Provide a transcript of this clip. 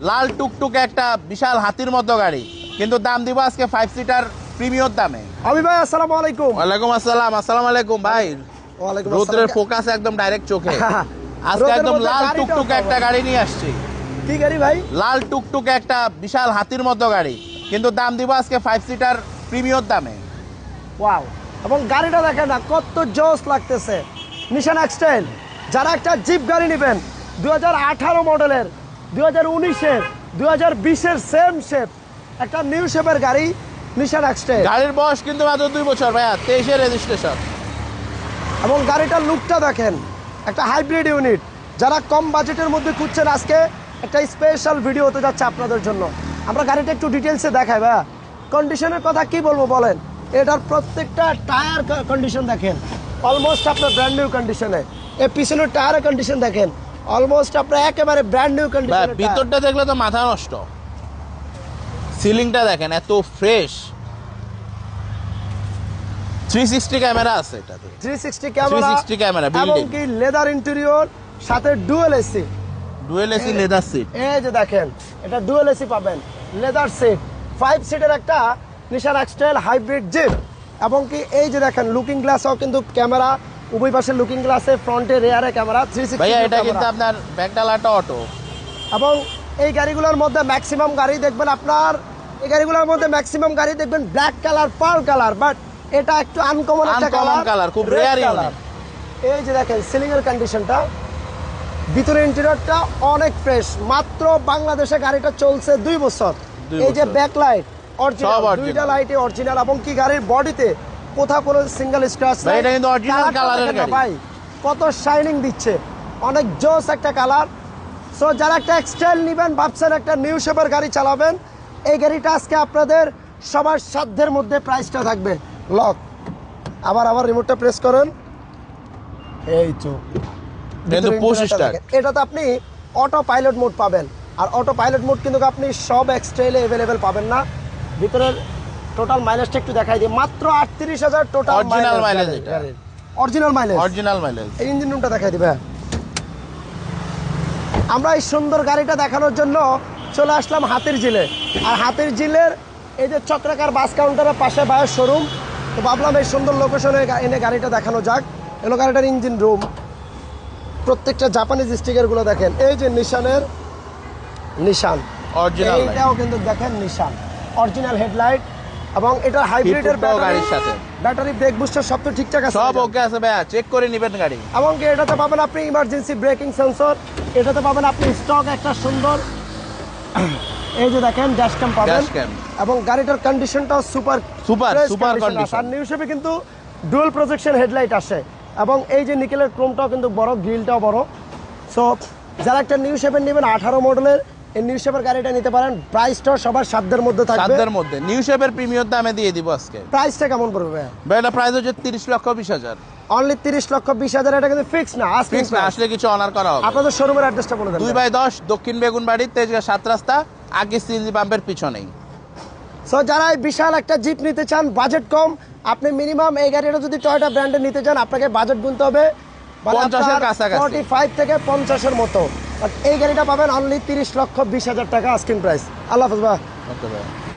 লাল টুকটুক একটা বিশাল হাতির মতো গাড়ি। কিন্তু দাম দিব আজকে ফাইভ সিটার প্রিমিয়র দামে। আমি ভাই আসসালামু আলাইকুম। ওয়ালাইকুম আসসালাম আসসালামু আলাইকুম ভাই। ওয়ালাইকুম রৌদ্রের ফোকাস একদম ডাইরেক্ট চোখে। আজকে একদম লাল টুকটুক একটা গাড়ি নিয়ে আসছি। কি গাড়ি ভাই? লাল টুকটুক একটা বিশাল হাতির মতো গাড়ি। কিন্তু দাম দিব আজকে ফাইভ সিটার প্রিমিয়র দামে। ওয়াও। এবং গাড়িটা দেখেন না কত জোস লাগতেছে। নিশান এক্সটাইল যারা একটা জিপ গাড়ি নেবেন দু আঠারো মডেলের দু হাজার উনিশের দু হাজার বিশের সেম শেপ একটা নিউ শেপের গাড়ি নিশান এক্সটাইল গাড়ির বয়স কিন্তু মাত্র দুই বছর ভাইয়া তেইশে রেজিস্ট্রেশন এবং গাড়িটার লুকটা দেখেন একটা হাইব্রিড ইউনিট যারা কম বাজেটের মধ্যে খুঁজছেন আজকে একটা স্পেশাল ভিডিও হতে যাচ্ছে আপনাদের জন্য। আমরা গাড়িটা একটু ডিটেলসে দেখাই ভাইয়া। কন্ডিশনের কথা কি বলব বলেন? এটার প্রত্যেকটা টায়ার কন্ডিশন দেখেন। অলমোস্ট আপনার ব্র্যান্ড নিউ কন্ডিশনে এর পিছনের টায়ারের কন্ডিশন দেখেন। অলমোস্ট আপনার একেবারে ব্র্যান্ড নিউ ভাই কন্ডিশন ভিতরটা দেখলে তো মাথা নষ্ট। সিলিংটা দেখেন এত ফ্রেশ থ্রি সিক্সটি ক্যামেরা আছে এটাতে। থ্রি সিক্সটি ক্যামেরা 360 ক্যামেরা, এবং। কি লেদার ইন্টেরিয়র সাথে dual AC dual AC leather seat এই যে দেখেন এটা ডুয়েল এসি পাবেন। লেদার সিট ফাইভ সিটের একটা নিশান এক্সটাইল হাইব্রিড জিপ এবং কি এই যে দেখেন লুকিং গ্লাসও কিন্তু ক্যামেরা উভয় পাশে লুকিং গ্লাসে ফ্রন্টে রেয়ারে ক্যামেরা থ্রি ভাইয়া এটা কিন্তু আপনার ব্যাকডালাটা অটো এবং এই গাড়িগুলোর মধ্যে ম্যাক্সিমাম গাড়ি দেখবেন আপনার এই গাড়িগুলোর মধ্যে ম্যাক্সিমাম গাড়ি দেখবেন black colour pearl colour but এটা একটু আনকমন একটা Uncommon কালার খুব rare unit। এই যে দেখেন সিলিং এর কন্ডিশনটা ভিতরে ইন্টেরিয়রটা অনেক ফ্রেশ মাত্র বাংলাদেশে গাড়িটা চলছে দুই বছর এই যে। Back light original. দুইটা লাইটে অরিজিনাল এবং কি গাড়ির বডিতে কোথাও কোনো সিঙ্গেল স্ক্র্যাচ ভাই, এটা কিন্তু colour এর গাড়ি। ভাই। কত শাইনিং দিচ্ছে। অনেক জোস একটা কালার সো যারা একটা এক্সটাইল নেবেন ভাবছেন একটা নিউ শেপের গাড়ি চালাবেন এই গাড়িটা আজকে আপনাদের সবার সাধ্যের মধ্যে প্রাইসটা থাকবে। লক আবার আবার রিমোটটা প্রেস করেন। এই তো। start। দেখেন। আপনি অটো পাইলট মোড পাবেন। আর অটো পাইলট মোড কিন্তু আপনি সব এক্সট্রেলে অ্যাভেলেবেল পাবেন না। ভিতরের টোটাল মাইলেজটা একটু দেখাই দিই। মাত্র আটত্রিশ হাজার টোটাল অরিজিনাল মাইলেজ এটা। অরিজিনাল মাইলেজ অরিজিনাল মাইলেজ এই ইঞ্জিন রুমটা দেখাই দিবে। আমরা এই সুন্দর গাড়িটা দেখানোর জন্য চলে আসলাম হাতির জিলে আর হাতির জিলের এই যে চক্রাকার বাস কাউন্টারের পাশে বায়ের শোরুম তো ভাবলাম এই সুন্দর লোকেশনে এনে গাড়িটা দেখানো যাক। এলো গাড়িটার ইঞ্জিন রুম প্রত্যেকটা জাপানিজ স্টিকারগুলো দেখেন। এই যে নিশানের নিশান অরিজিনাল এইটাও কিন্তু দেখেন নিশান অরিজিনাল হেডলাইট এবং এটা হাইব্রিডের গাড়ির সাথে। ব্যাটারি ব্রেক বুস্টার সব তো ঠিকঠাক আছে সব ওকে আছে ভাইয়া। চেক করে নিবেন গাড়ি। এবং এটাতে পাবেন আপনি ইমার্জেন্সি ব্রেকিং সেন্সর এটাতে পাবেন আপনি স্টক একটা সুন্দর এই যে দেখেন ড্যাশ ক্যাম পাবেন। এবং গাড়িটার কন্ডিশনটাও সুপার Super, super condition। আর নিউ শেপে কিন্তু ডুয়াল প্রজেকশন হেডলাইট আসে। এবং এই যে নিকেলের ক্রোমটাও কিন্তু বড় গ্রিলটাও বড়। সো যারা একটা নিউ শেপের নেবেন আঠারো মডেলের এই নিউ শেপের গাড়িটা নিতে পারেন। প্রাইসটাও সবার সাধ্যের মধ্যে থাকবে। সাধ্যের মধ্যে। নিউ শেপের প্রিমিয়র দামে দিয়ে দিব আজকে। প্রাইসটা কেমন পড়বে ভাই এটা প্রাইস হচ্ছে তিরিশ লক্ষ বিশ হাজার। অনলি তিরিশ লক্ষ বিশ হাজার এটা কিন্তু ফিক্স না আজকে ফিক্স না আসলে কিছু অনার করা হবে। আপনাদের শোরুমের অ্যাড্রেসটা বলে দেন দুই বাই দশ দক্ষিণ বেগুন বাড়ি তেজগা সাত রাস্তা আগে সিএনজি পাম্পের পিছনেই। সো যারা বিশাল একটা জিপ নিতে চান বাজেট কম আপনি মিনিমাম এই গাড়িটা যদি টয়টা ব্র্যান্ডে নিতে চান আপনাকে বাজেট গুনতে হবে। পঞ্চাশের কাছাকাছি। ফর্টি ফাইভ থেকে পঞ্চাশের মতো। But এই গাড়িটা পাবেন অনলি তিরিশ লক্ষ বিশ হাজার টাকা আস্কিং প্রাইস আল্লাহ ভাই।